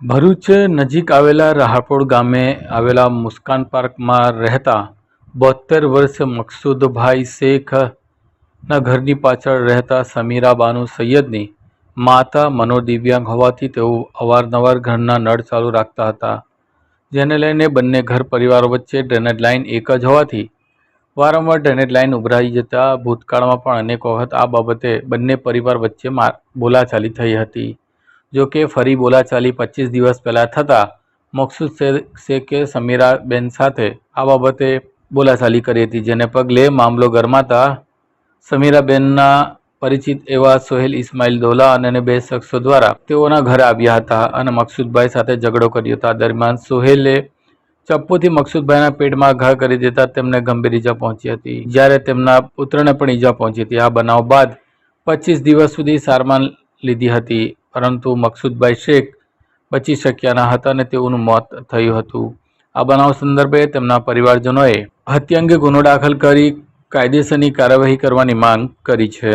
ભરૂચ નજીક આવેલા રાહાપોળ ગામે આવેલા મુસ્કાન પાર્કમાં રહેતા બોતેર વર્ષ મકસૂદભાઈ શેખના ઘરની પાછળ રહેતા સમીરા બાનુ સૈયદની માતા મનોદિવ્યાંગ હોવાથી તેઓ અવારનવાર ઘરના નળ ચાલુ રાખતા હતા, જેને લઈને બંને ઘર પરિવાર વચ્ચે ડ્રેનેજ લાઇન એક જ હોવાથી વારંવાર ડ્રેનેજ લાઇન ઉભરાઈ જતા ભૂતકાળમાં પણ અનેક વખત આ બાબતે બંને પરિવાર વચ્ચે મા બોલાચાલી થઈ હતી. જો કે ફરી બોલાચાલી પચીસ દિવસ પહેલાં થતાં મકસૂદ શેખ- સમીરાબેન સાથે આ બાબતે બોલાચાલી કરી હતી, જેને પગલે મામલો ગરમાતા સમીરાબેનના પરિચિત એવા સોહેલ ઇસ્માઇલ દોલા અને બે શખ્સો દ્વારા તેઓના ઘરે આવ્યા હતા અને મકસૂદભાઈ સાથે ઝઘડો કર્યો હતા. દરમિયાન સોહેલે ચપ્પુથી મકસૂદભાઈના પેટમાં ઘા કરી દેતા તેમને ગંભીર ઈજા પહોંચી હતી. જ્યારે તેમના પુત્રને પણ ઈજા પહોંચી હતી. આ બનાવ બાદ પચીસ દિવસ સુધી સારવાર લીધી હતી. પરંતુ મકસુદભાઈ શેખ બચી શક્યા ન હતા અને તેઓનું મોત થયું હતું. આ બનાવ સંદર્ભે તેમના પરિવારજનોએ હત્યા અંગે ગુનો દાખલ કરી કાયદેસરની કાર્યવાહી કરવાની માંગ કરી છે.